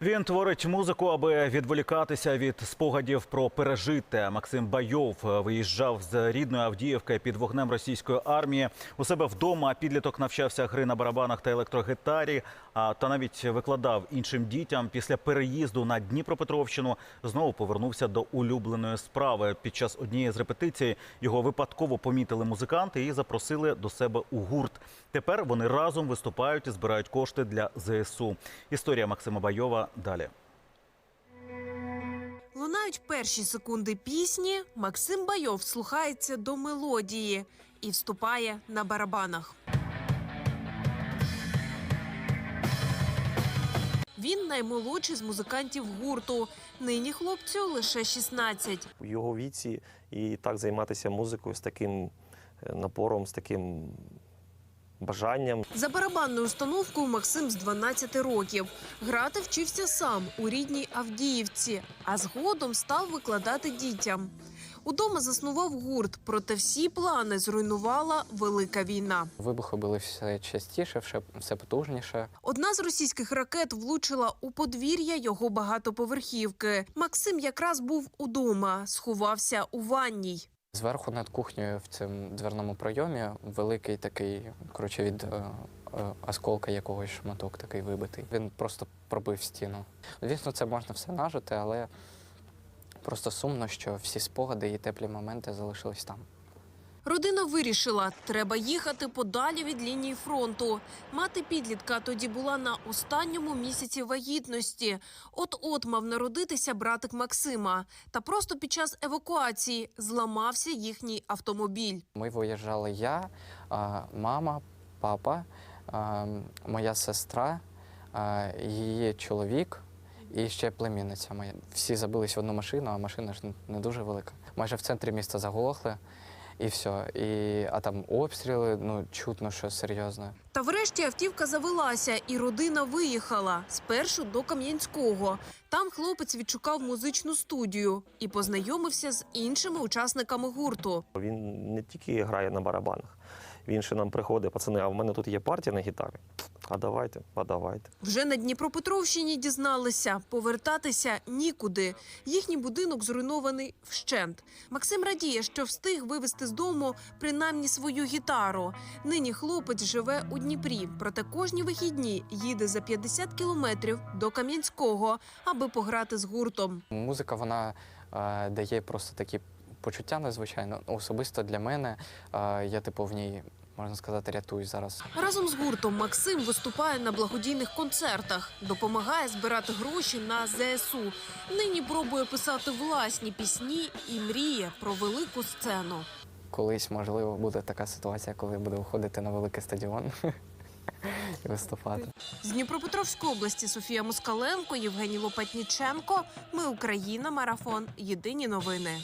Він творить музику, аби відволікатися від спогадів про пережите. Максим Байов е, виїжджав з рідної Авдіївки під вогнем російської армії. У себе вдома підліток навчався гри на барабанах та електрогітарі, а та навіть викладав іншим дітям. Після переїзду на Дніпропетровщину знову повернувся до улюбленої справи. Під час однієї з репетицій його випадково помітили музиканти і запросили до себе у гурт. Тепер вони разом виступають і збирають кошти для ЗСУ. Історія Максима Байова далі. Лунають перші секунди пісні. Максим Байов слухається до мелодії і вступає на барабанах. Він наймолодший з музикантів гурту. Нині хлопцю лише 16. в його віці і так займатися музикою з таким е, напором, з таким бажанням. За барабанною установкою Максим з 12 років. Грати вчився сам у рідній Авдіївці, а згодом став викладати дітям. Удома заснував гурт, проте всі плани зруйнувала велика війна. Вибухи були все частіше, все, все потужніше. Одна з російських ракет влучила у подвір'я його багатоповерхівки. Максим якраз був удома, сховався у ванній. Зверху над кухнею в цьому дверному пройомі великий такий, коротше, від е, е, осколка якогось шматок такий вибитий. Він просто пробив стіну. Звісно, це можна все нажити, але просто сумно, що всі спогади і теплі моменти залишились там. Родина вирішила, треба їхати подалі від лінії фронту. Мати підлітка тоді була на останньому місяці вагітності. От-от мав народитися братик Максима. Та просто під час евакуації зламався їхній автомобіль. Ми виїжджали я, мама, папа, моя сестра, її чоловік і ще племінниця моя. Всі забились в одну машину, а машина ж не дуже велика. Майже в центрі міста заглохли. І все. І, а там обстріли, ну чутно, що серйозно. Та врешті автівка завелася, і родина виїхала спершу до Кам'янського. Там хлопець відшукав музичну студію і познайомився з іншими учасниками гурту. Він не тільки грає на барабанах, він ще нам приходить, пацани, а в мене тут є партія на гітарі. А давайте, а давайте. Вже на Дніпропетровщині дізналися, повертатися нікуди. Їхній будинок зруйнований вщент. Максим радіє, що встиг вивезти з дому принаймні свою гітару. Нині хлопець живе у Дніпрі, проте кожні вихідні їде за 50 кілометрів до Кам'янського, аби пограти з гуртом. Музика вона е, дає просто такі почуття надзвичайно. Особисто для мене я типу в ній можна сказати рятуюсь зараз. Разом з гуртом Максим виступає на благодійних концертах, допомагає збирати гроші на ЗСУ. Нині пробує писати власні пісні і мріє про велику сцену. Колись можливо буде така ситуація, коли буду виходити на великий стадіон і виступати. З Дніпропетровської області Софія Москаленко, Євгеній Лопатніченко. Ми Україна. Марафон. Єдині новини.